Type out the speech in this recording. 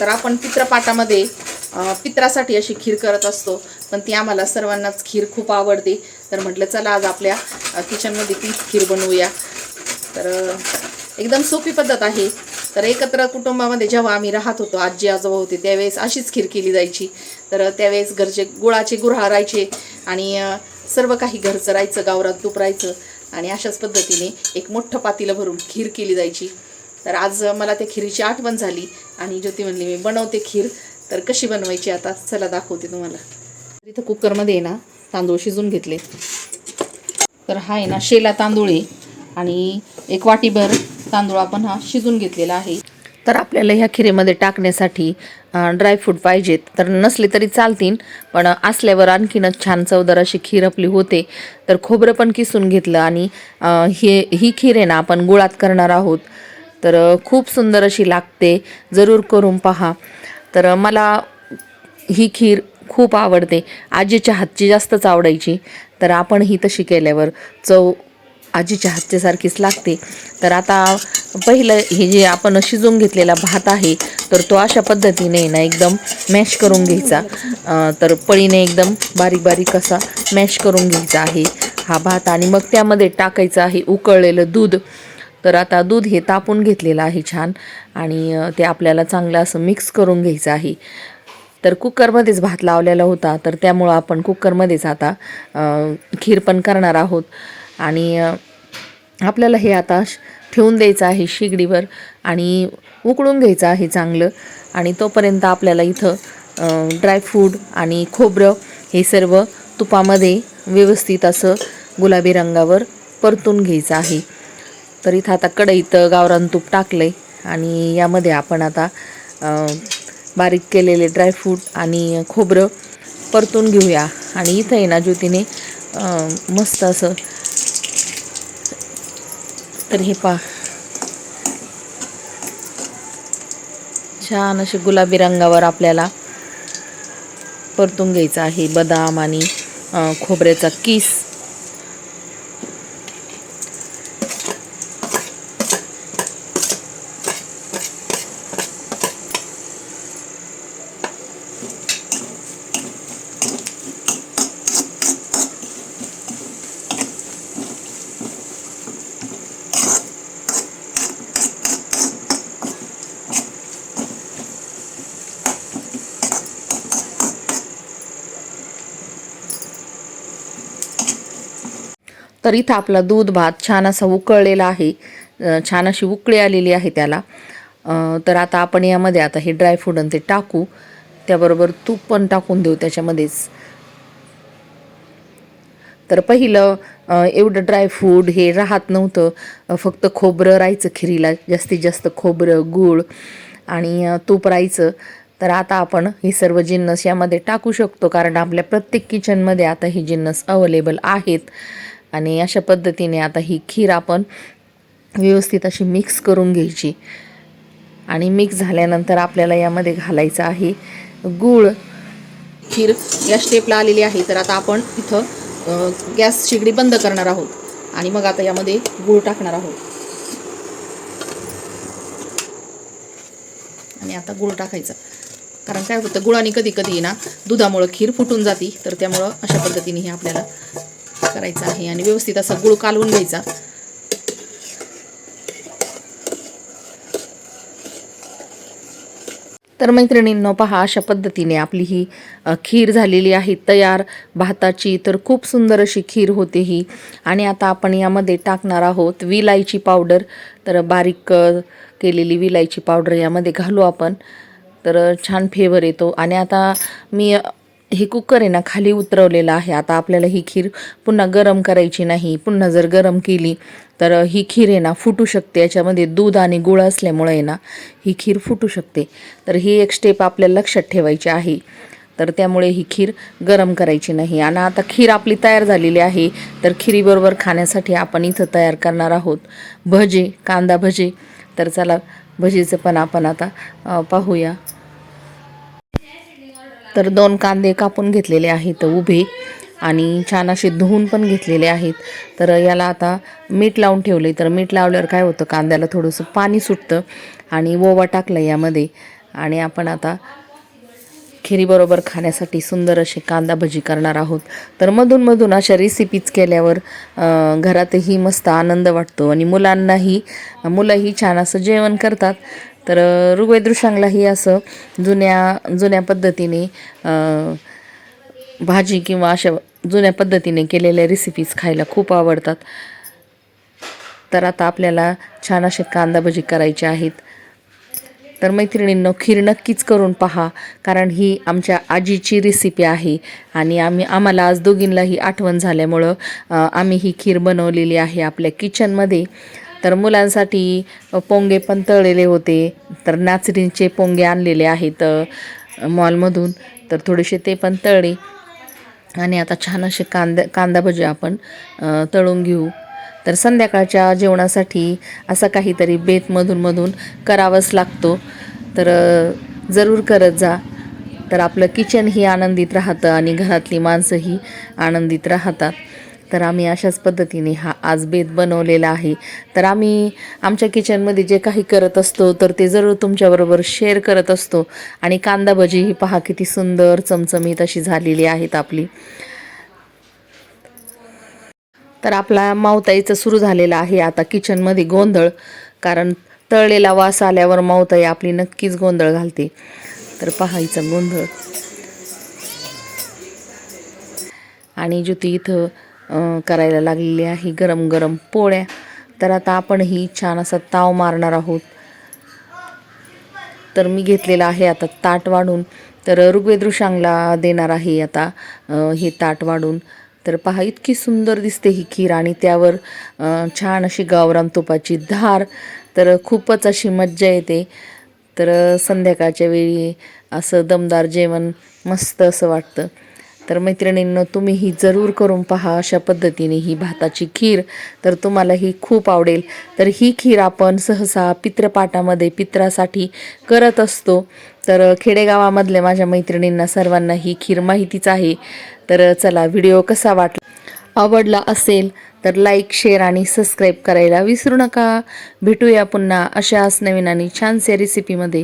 तर आपण पित्रपाटामध्ये पित्रासाठी अशी खीर करत असतो. पण ती आम्हाला सर्वांनाच खीर खूप आवडते. तर म्हटलं चला आज आपल्या किचनमध्ये ती खीर बनवूया. तर एकदम सोपी पद्धत आहे. तर एकत्र कुटुंबामध्ये जेव्हा आम्ही राहत होतो आजी आजोबा होते त्यावेळेस अशीच खीर केली जायची. तर त्यावेळेस घरचे गुळाचे गुऱ्हाळ राहायचे आणि सर्व काही घरचं राहायचं गावरात तूप राहायचं आणि अशाच पद्धतीने एक मोठं पातीलं भरून खीर केली जायची. तर आज मला त्या खिरीची आठवण झाली आणि ज्योती म्हणली मी बनवते खीर. तर कशी बनवायची आता? चला दाखवते तुम्हाला. इथं कुकरमध्ये आहे ना तांदूळ शिजून घेतले. तर हा आहे ना शेला तांदूळ आहे. आणि एक वाटीभर तांदूळ आपण हा शिजून घेतलेला आहे. तर आपल्याला ह्या खिरीमध्ये टाकण्यासाठी ड्रायफ्रूट पाहिजेत तर नसले तरी चालतील पण असल्यावर आणखीनच छान चवदार अशी खीर आपली होते. तर खोबरं पण किसून घेतलं आणि हे ही खीर आहे ना आपण गुळात करणार आहोत. तर खूप सुंदर अशी लागते. जरूर करून पहा. तर मला ही खीर खूप आवडते. आजीच्या हातची जास्तच आवडायची. तर आपण ही तशी केल्यावर चव आजीच्या हातच्यासारखीच लागते. तर आता पहिलं हे जे आपण शिजवून घेतलेला भात आहे तर तो अशा पद्धतीने ना एकदम मॅश करून घ्यायचा. तर पळीने एकदम बारीक बारीक असा मॅश करून घ्यायचा आहे हा भात. आणि मग त्यामध्ये टाकायचं आहे उकळलेलं दूध. तर आता दूध हे तापून घेतलेलं आहे छान आणि ते आपल्याला चांगलं असं मिक्स करून घ्यायचं आहे. तर कुकरमध्येच भात लावलेला होता तर त्यामुळं आपण कुकरमध्येच आता खीर पण करणार आहोत. आणि आपल्याला हे आता ठेवून द्यायचं आहे शिगडीवर आणि उकळून घ्यायचं आहे चांगलं. आणि तोपर्यंत आपल्याला इथं ड्रायफ्रूट आणि खोबरं हे सर्व तुपामध्ये व्यवस्थित असं गुलाबी रंगावर परतून घ्यायचं आहे. तर इथं आता कढईत गावरान तूप टाकलं आहे आणि यामध्ये आपण आता बारीक केलेले ड्रायफ्रूट आणि खोबरं परतून घेऊया. आणि इथं आहे ना ज्योतीने मस्त असं तर हे पा छान असे गुलाबी रंगावर आपल्याला परतून घ्यायचं आहे बदाम आणि खोबऱ्याचा किस. तर इथं आपला दूध भात छान असा उकळलेला आहे. छान अशी उकळी आलेली आहे त्याला. तर आता आपण यामध्ये आता हे ड्रायफ्रूट आणि ते टाकू. त्याबरोबर तूप पण टाकून देऊ त्याच्यामध्येच. तर पहिलं एवढं ड्रायफ्रूट हे राहत नव्हतं. फक्त खोबरं राहायचं खिरीला जास्तीत जास्त खोबरं गूळ आणि तूप राहायचं. तर आता आपण हे सर्व जिन्नस यामध्ये टाकू शकतो कारण आपल्या प्रत्येक किचनमध्ये आता हे जिन्नस अवेलेबल आहेत. आणि अशा पद्धतीने आता ही खीर आपण व्यवस्थित अशी मिक्स करून घ्यायची. आणि मिक्स झाल्यानंतर आपल्याला यामध्ये घालायचं आहे गूळ. खीर या स्टेपला आलेली आहे. तर आता आपण इथं गॅस शिगडी बंद करणार आहोत. आणि मग आता यामध्ये गूळ टाकणार आहोत. आणि आता गूळ टाकायचा. कारण काय होतं गुळाने कधी कधी ना दुधामुळं खीर फुटून जाती. तर त्यामुळं अशा पद्धतीने हे आपल्याला करायचा आहे आणि व्यवस्थित असा गुळ कालवून घ्यायचा. तर मैत्रिणींनो पहा अशा पद्धतीने आपली ही खीर झालेली आहे तयार. भाताची तर खूप सुंदर अशी खीर होते ही. आणि आता आपण यामध्ये टाकणार आहोत विलायची पावडर. तर बारीक केलेली विलायची पावडर यामध्ये घालू आपण. तर छान फ्लेवर येतो. आणि आता मी हे कुकर आहे ना खाली उतरवलेलं आहे. आता आपल्याला ही खीर पुन्हा गरम करायची नाही. पुन्हा जर गरम केली तर ही खीर आहे ना फुटू शकते. याच्यामध्ये दूध आणि गुळ असल्यामुळे आहे ना ही खीर फुटू शकते. तर ही एक स्टेप आपल्याला लक्षात ठेवायची आहे. तर त्यामुळे ही खीर गरम करायची नाही. आणि आता खीर आपली तयार झालेली आहे. तर खिरीबरोबर खाण्यासाठी आपण इथं तयार करणार आहोत भजे कांदा भजे. तर चला भजीचं पण आपण आता पाहूया. तर दोन कांदे कापून घेतलेले आहेत उभे आणि छान असे धुवून पण घेतलेले आहेत. तर याला आता मीठ लावून ठेवले तर मीठ लावल्यावर काय होतं? कांद्याला थोडंसं पाणी सुटतं आणि ओवा टाकलं यामध्ये. आणि आपण आता खिरीबरोबर खाण्यासाठी सुंदर असे कांदा भजी करणार आहोत. तर मधून मधून अशा रेसिपीज केल्यावर घरातही मस्त आनंद वाटतो आणि मुलांनाही मुलंही छान असं जेवण करतात. तर ऋग्वेद ऋषांगलाही असं जुन्या जुन्या पद्धतीने भाजी किंवा अशा जुन्या पद्धतीने केलेल्या रेसिपीज खायला खूप आवडतात. तर आता आपल्याला छान असे कांदा भजी करायचे आहेत. तर मैत्रिणींनो खीर नक्कीच करून पहा कारण ही आमच्या आजीची रेसिपी आहे आणि आम्ही आम्हाला आज दोघींलाही आठवण झाल्यामुळं आम्ही ही खीर बनवलेली आहे आपल्या किचनमध्ये तर मुलांसाठी पोंगे पण तळलेले होते. तर नाचणीचे पोंगे आणलेले आहेत मॉलमधून. तर थोडेसे ते पण तळले. आणि आता छान असे कांदा कांदा भजी आपण तळून घेऊ. तर संध्याकाळच्या जेवणासाठी असं काहीतरी बेतमधून मधून करावंच लागतो. तर जरूर करत जा. तर आपलं किचनही आनंदित राहतं आणि घरातली माणसंही आनंदित राहतात. तर आम्ही अशाच पद्धतीने हा आज बेत बनवलेला आहे. तर आम्ही आमच्या किचनमध्ये जे काही करत असतो तर ते जरूर तुमच्याबरोबर शेअर करत असतो. आणि कांदा भजी ही पहा किती सुंदर चमचमीत अशी झालेली आहेत आपली. तर आपला मावताईचं सुरू झालेलं आहे आता किचनमध्ये गोंधळ कारण तळलेला वास आल्यावर मावताई आपली नक्कीच गोंधळ घालते. तर पहायचं गोंधळ. आणि ज्योती इथं करायला लागलेली आहे गरम गरम पोळ्या. तर आता आपणही छान असा ताव मारणार आहोत. तर मी घेतलेलं आहे आता ताट वाढून. तर ऋग्वेद ऋषांगला देणार आहे आता हे ताट वाढून. तर पहा इतकी सुंदर दिसते ही खीर आणि त्यावर छान अशी गावरान तुपाची धार. तर खूपच अशी मज्जा येते. तर संध्याकाळच्या वेळी असं दमदार जेवण मस्त असं वाटतं. तर मैत्रिणींनो तुम्हीही जरूर करून पहा अशा पद्धतीने ही भाताची खीर. तर तुम्हाला ही खूप आवडेल. तर ही खीर आपण सहसा पित्रपाटामध्ये पित्रासाठी करत असतो. तर खेडेगावामधल्या माझ्या मैत्रिणींना सर्वांना ही खीर माहितीच आहे. तर चला व्हिडिओ कसा वाटला आवडला असेल तर लाईक शेअर आणि सबस्क्राईब करायला विसरू नका. भेटूया पुन्हा अशाच नवीन आणि छानशा रेसिपीमध्ये